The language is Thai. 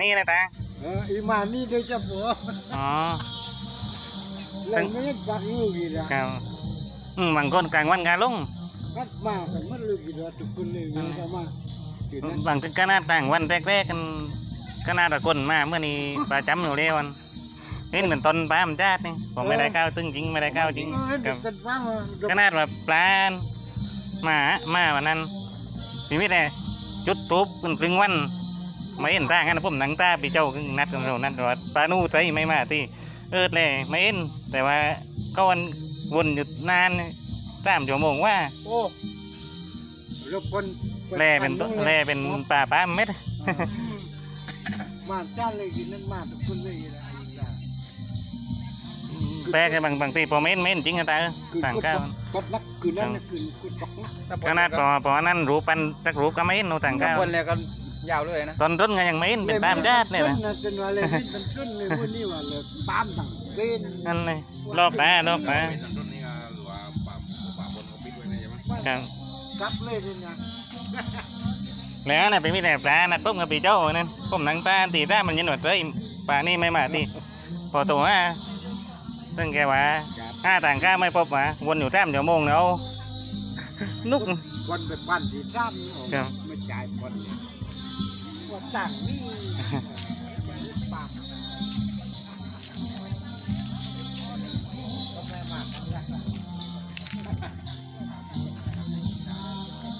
นี่เลยตาเอออีมานี่โดยเฉพาะอ๋อแล้วไม่ได้ปักลูกอีกนะครับอืมบางคนกลางวันกลางลงกัดมากันมันลูกอีกแล้วทุกคนเลยมันก็มาอยู่นั่นบางทีก็น่าต่างวันแรกๆกันก็น่าตะกนมาเมื่อนี้ปลาจำอยู่เร็วันเห็นเหมือนตอนปลามันจาดนี่ผมไม่ได้ก้าวตึงจริงไม่ได้ก้าวจริงเออคเด็รักบสันฟ้ามาก็น่าแบบปลามามาวันนั้นพี่มิตรเนี่ยจุดตูบกันครึ่งวัน ไม่เห็นตางั้นผมหนังตาปีเจ้าคือนัดกันเรานัดว่าปลานู่ใจไม่มาที่เออเลยไม่เห็นแต่ว่าก็วันวนอยู่นานสามชั่วโมงว่าโอ้รบกวนแล่เป็นตัวแล่เป็นปลาปลาเม็ดมาจ้าเลยกินนั่นมาทุกคนเลยนะไอ้จ้าแปลกบางบางทีพอเม้นเม้นจริงอะตาคือต่างกดก้าวกดนักคือนั่นน่ะคือกุดตกนักขนาดพอพอนั้นรูปปันรักรูปก็ไม่เห็นโนต่างก้าวคนเลยก็ ยาวเลยนะ ตอนต้นก็ยังไม่เห็นเป็นตามญาติเนี่ยนะเป็นว่าเลยเป็นต้นเลยพวกนี้ว่าเลยตามต่างเป็นนั่นเลยรอบตารอบตาเป็นต้นนี่ก็หรือว่าป่าป่าบนเขาปิดไว้นะใช่ไหมครับกลับเลยนี่นะแล้วน่ะเป็นมีแต่ปลานัดต้มกับปีเจ้านั่นผมหนังตาตีตามันยันหนวดเลยปลานี่ไม่มาตีพอตัวว่าซึ่งแกว่าห้าต่างก้าไม่พบว่าวนอยู่แต้มเดี๋ยวโมงแล้วนุกวันไปปั้นที่ซ้ำนี่ออกครับไม่จ่ายคน ว่าต่างนี่